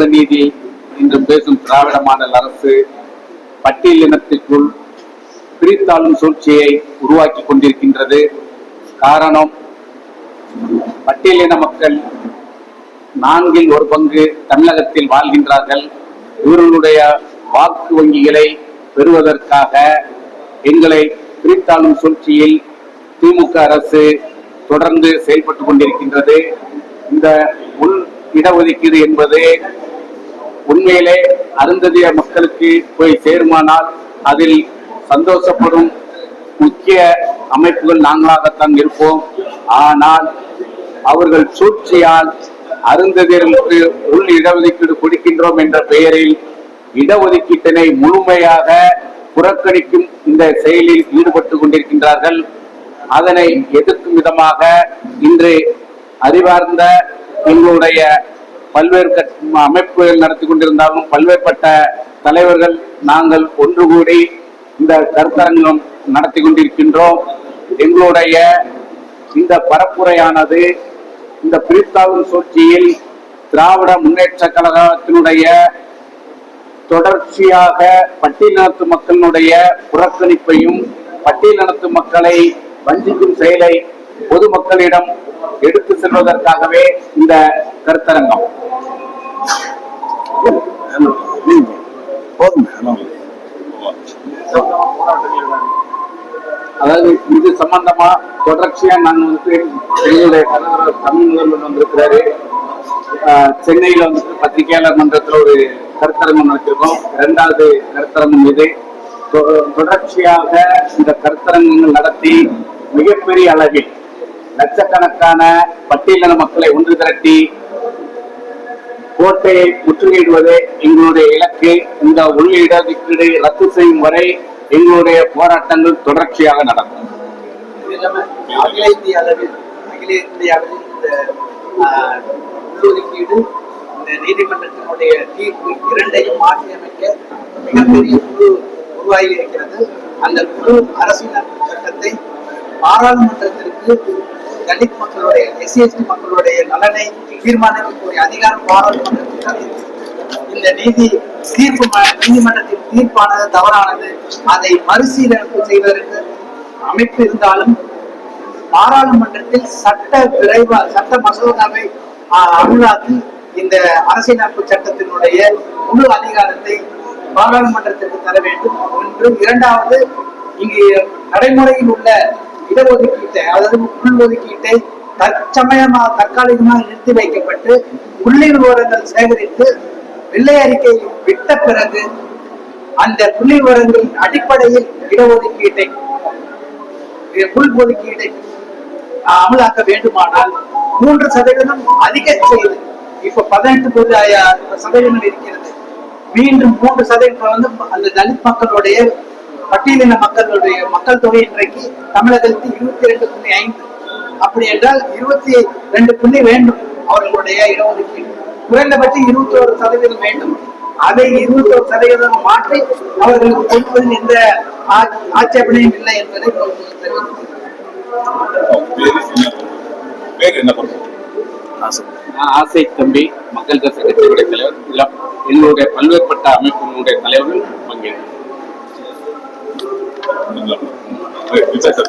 சமூக நீதி பேசும் திராவிட மாடல் அரசு பட்டியல் இனத்திற்குள் பிரித்தாளும் சூழ்ச்சியை உருவாக்கி கொண்டிருக்கின்றது. காரணம் பட்டியலின மக்கள் நான்கில் ஒரு பங்கு தமிழகத்தில் வாழ்கின்றார்கள். இவர்களுடைய வாக்கு வங்கிகளை பெறுவதற்காக எங்களை பிரித்தாளும் சூழ்ச்சியில் திமுக அரசு தொடர்ந்து செயல்பட்டு கொண்டிருக்கின்றது. இந்த உள் இடஒதுக்கீடு என்பது உண்மையிலே அருந்ததிய மக்களுக்கு போய் சேருமானால் அதில் சந்தோஷப்படும் முக்கிய அமைப்புகள் நாங்களாகத்தான் இருப்போம். ஆனால் அவர்கள் சூழ்ச்சியால் அருந்ததியருக்கு உள் இடஒதுக்கீடு கொடுக்கின்றோம் என்ற பெயரில் இடஒதுக்கீட்டினை முழுமையாக புறக்கணிக்கும் இந்த செயலில் ஈடுபட்டு கொண்டிருக்கின்றார்கள். அதனை எதிர்க்கும் விதமாக இன்று அறிவார்ந்த எங்களுடைய பல்வேறு கட்- அமைப்புகள் நடத்தி கொண்டிருந்தாலும் பல்வேறுபட்ட தலைவர்கள் நாங்கள் ஒன்று கூடி இந்த கருத்தரங்கம் நடத்தி கொண்டிருக்கின்றோம். எங்களுடைய இந்த பரப்புரையானது இந்த பிரித்தாவின் சூழ்ச்சியில் திராவிட முன்னேற்ற கழகத்தினுடைய தொடர்ச்சியாக பட்டியலினத்து மக்களினுடைய புறக்கணிப்பையும் பட்டியலினத்து மக்களை வஞ்சிக்கும் செயலை பொதுமக்களிடம் எடுத்து செல்வதற்காகவே இந்த கருத்தரங்கம். அதாவது இது சம்பந்தமா தொடர்ச்சியா நான் வந்து எங்களுடைய தலைவர் தமிழ் முதல்வர் வந்திருக்கிறாரு. ஆஹ் சென்னையில வந்து பத்திரிகையாளர் மன்றத்துல ஒரு கருத்தரங்கம் நடத்திருக்கோம். இரண்டாவது கருத்தரங்கம் இது. தொ- தொடர்ச்சியாக இந்த கருத்தரங்கங்கள் நடத்தி மிகப்பெரிய அளவில் லட்சக்கணக்கான பட்டியலின மக்களை ஒன்று திரட்டி கோட்டையை முற்றுகையிடுவது எங்களுடைய இலக்கு. இந்த உள் இடஒதுக்கீடு ரத்து செய்யும் வரை எங்களுடைய போராட்டங்கள் தொடர்ச்சியாக நடக்கும். அகில இந்திய அளவில் அகில இந்தியாவில் இந்த ஆஹ், உள்ளொதுக்கீடு இந்த நீதிமன்றத்தினுடைய தீர்ப்பு இரண்டையும் மாற்றி அமைக்க மிகப்பெரிய குழு உருவாகி இருக்கிறது. அந்த குழு அரசின் சட்டத்தை பாராளுமன்றத்திற்கு தலித் மக்களுடைய எஸ்சி எஸ்டி மக்களுடைய நலனை தீர்மானிக்கக்கூடிய அதிகாரம் பாராளுமன்றத்திற்கு இந்த நீதி தீர்ப்பு ம- நீதிமன்றத்தின் தீர்ப்பானது தவறானது. அதை மறுசீலனை செய்வதற்கு அமைப்பு இருந்தாலும் பாராளுமன்றத்தில் சட்ட விரைவா சட்ட மசோதாவை ஆஹ், அமலாக்கி இந்த அரசியலமைப்பு சட்டத்தினுடைய முழு அதிகாரத்தை பாராளுமன்றத்திற்கு தர வேண்டும். ஒன்று. இரண்டாவது இங்கு நடைமுறையில் உள்ள இடஒதுக்கீட்டை அதாவது உள்ஒதுக்கீட்டை தற்சமயமாக தற்காலிகமாக நிறுத்தி வைக்கப்பட்டு புள்ளி விவரங்கள் சேகரித்து வெள்ளை அறிக்கை விட்ட பிறகு அந்த புள்ளி விவரங்களின் அடிப்படையில் இடஒதுக்கீட்டை உள்ஒதுக்கீட்டை அமலாக்க வேண்டுமானால் மூன்று சதவீதம் அதிக செய்து இப்ப பதினெட்டு புள்ளி சதவீதம் இருக்கிறது. மீண்டும் மூன்று சதவீதம் வந்து அந்த தலித் மக்களுடைய பட்டியலின மக்களுடைய மக்கள் தொகை இன்றைக்கு தமிழகத்தில் இருபத்தி ரெண்டு புள்ளி ஐந்து. அப்படி என்றால் இருபத்தி ரெண்டு புள்ளி வேண்டும் அவர்களுடைய இடஒதுக்கீடு. குறைந்தபட்சம் இருபத்தி ஒரு சதவீதம் வேண்டும். அதை இருபத்தி ஒரு சதவீதம் மாற்றி அவர்களுக்கு கொடுப்பதில் எந்த ஆட்சேபனையும் இல்லை என்பதை ஆசை. தம்பி மக்கள் கட்சி கட்சியுடைய தலைவர். இல்ல எங்களுடைய பல்வேறுபட்ட அமைப்புகளுடைய தலைவர்கள் 那个对就在这